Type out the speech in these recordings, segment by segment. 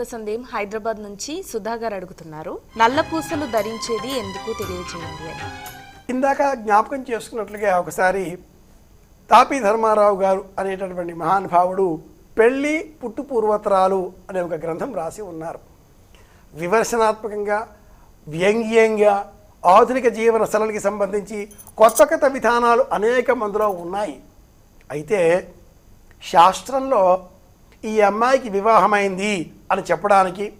మరొక సందేహం హైదరాబాద్ నుంచి సుధా గారు అడుగుతున్నారు. నల్ల పూసలు ధరించేది ఎందుకు తెలియజేయండి అని. ఇందాక జ్ఞాపకం చేసుకున్నట్లుగా ఒకసారి తాపి ధర్మారావు గారు అనేటటువంటి మహానుభావుడు పెళ్ళి పుట్టు పూర్వతరాలు అనే ఒక గ్రంథం రాసి ఉన్నారు. విమర్శనాత్మకంగా వ్యంగ్యంగా ఆధునిక జీవన శలకి సంబంధించి కొత్త కొత్త విధానాలు అనేక మందిలో ఉన్నాయి. అయితే శాస్త్రంలో ఈ అమ్మాయికి వివాహమైంది అని చెప్పడానికి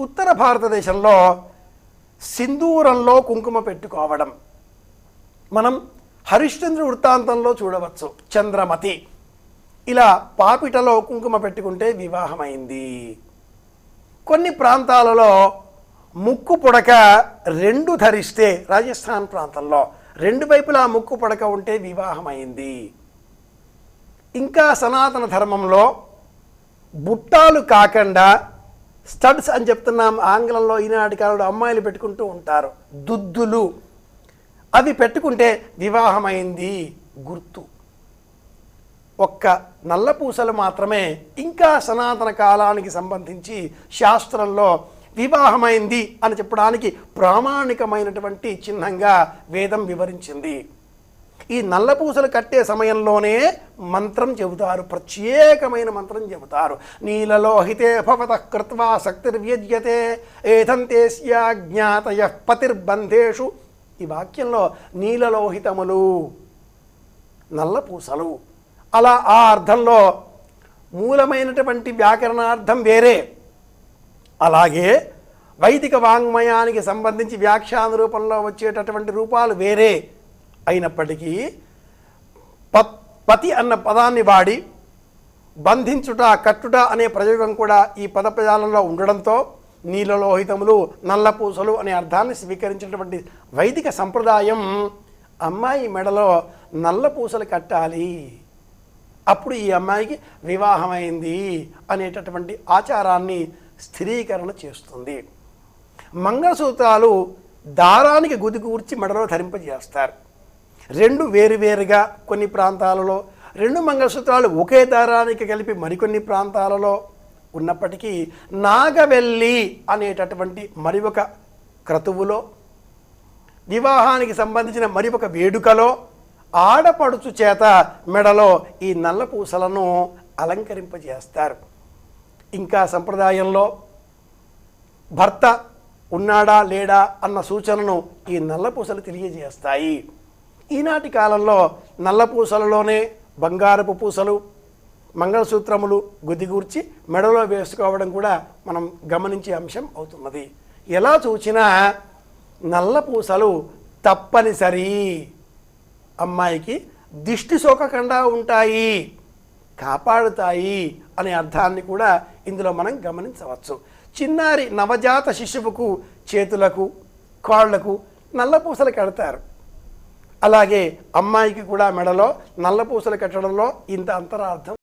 ఉత్తర భారతదేశంలో సింధూరంలో కుంకుమ పెట్టుకోవడం. మనం హరిశ్చంద్ర వృత్తాంతంలో చూడవచ్చు చంద్రమతి. ఇలా పాపిటలో కుంకుమ పెట్టుకుంటే వివాహమైంది. కొన్ని ప్రాంతాలలో ముక్కు పుడక రెండు ధరిస్తే రాజస్థాన్ ప్రాంతంలో రెండు వైపులా ముక్కు పుడక ఉంటే వివాహమైంది. ఇంకా సనాతన ధర్మంలో బుట్టాలు కాకుండా స్టడ్స్ అని చెప్తున్నాం. ఆంగ్లంలో ఈనాటి కాలంలో అమ్మాయిలు పెట్టుకుంటూ ఉంటారు. దుద్దులు. అవి పెట్టుకుంటే వివాహమైంది. గుర్తు. ఒక్క నల్ల పూసలు మాత్రమే ఇంకా సనాతన కాలానికి సంబంధించి శాస్త్రంలో వివాహమైంది అని చెప్పడానికి ప్రామాణికమైనటువంటి చిహ్నంగా వేదం వివరించింది. ఈ నల్ల పూసలు కట్టే సమయంలోనే మంత్రం చెబుతారు ప్రత్యేకమైన మంత్రం చెబుతారు. నీలలోహితే భవత కృత్వా శక్తిర్వ్యజ్యతే ఏధంతేస్యా జ్ఞాతయ పతిర్బంధేషు. ఈ వాక్యంలో నీలలోహితములు నల్ల పూసలు అలా ఆ అర్థంలో మూలమైనటువంటి వ్యాకరణార్థం వేరే. అలాగే వైదిక వాంగ్మయానికి సంబంధించి వ్యాఖ్యాన రూపంలో వచ్చేటటువంటి రూపాలు వేరే. అయినప్పటికీ పత్ పతి అన్న పదాన్ని వాడి బంధించుట కట్టుట అనే ప్రయోగం కూడా ఈ పదప్రజాలంలో ఉండడంతో నీలలోహితములు నల్లపూసలు అనే అర్థాన్ని స్వీకరించినటువంటి వైదిక సంప్రదాయం అమ్మాయి మెడలో నల్ల పూసలు కట్టాలి. అప్పుడు ఈ అమ్మాయికి వివాహమైంది అనేటటువంటి ఆచారాన్ని స్థిరీకరణ చేస్తుంది. మంగళసూత్రాలు దారానికి గుదికూర్చి మెడలో ధరింపజేస్తారు. రెండు వేరువేరుగా కొన్ని ప్రాంతాలలో రెండు మంగళసూత్రాలు ఒకే దారానికి కలిపి మరికొన్ని ప్రాంతాలలో ఉన్నప్పటికీ నాగవెల్లి అనేటటువంటి మరి ఒక క్రతువులో వివాహానికి సంబంధించిన మరి ఒక వేడుకలో ఆడపడుచు చేత మెడలో ఈ నల్ల పూసలను అలంకరింపజేస్తారు. ఇంకా సంప్రదాయంలో భర్త ఉన్నాడా లేడా అన్న సూచనను ఈ నల్లపూసలు తెలియజేస్తాయి. ఈనాటి కాలంలో నల్లపూసలలోనే బంగారపు పూసలు మంగళసూత్రములు గుదిగూర్చి మెడలో వేసుకోవడం కూడా మనం గమనించే అంశం అవుతున్నది. ఎలా చూసినా నల్ల పూసలు తప్పనిసరి. అమ్మాయికి దిష్టి సోకకుండా ఉంటాయి కాపాడుతాయి అనే అర్థాన్ని కూడా ఇందులో మనం గమనించవచ్చు. చిన్నారి నవజాత శిశువుకు చేతులకు కాళ్ళకు నల్లపూసలు కడతారు. అలాగే అమ్మాయికి కూడా మెడలో నల్లపూసలు కట్టడంలో ఇంత అంతరార్థం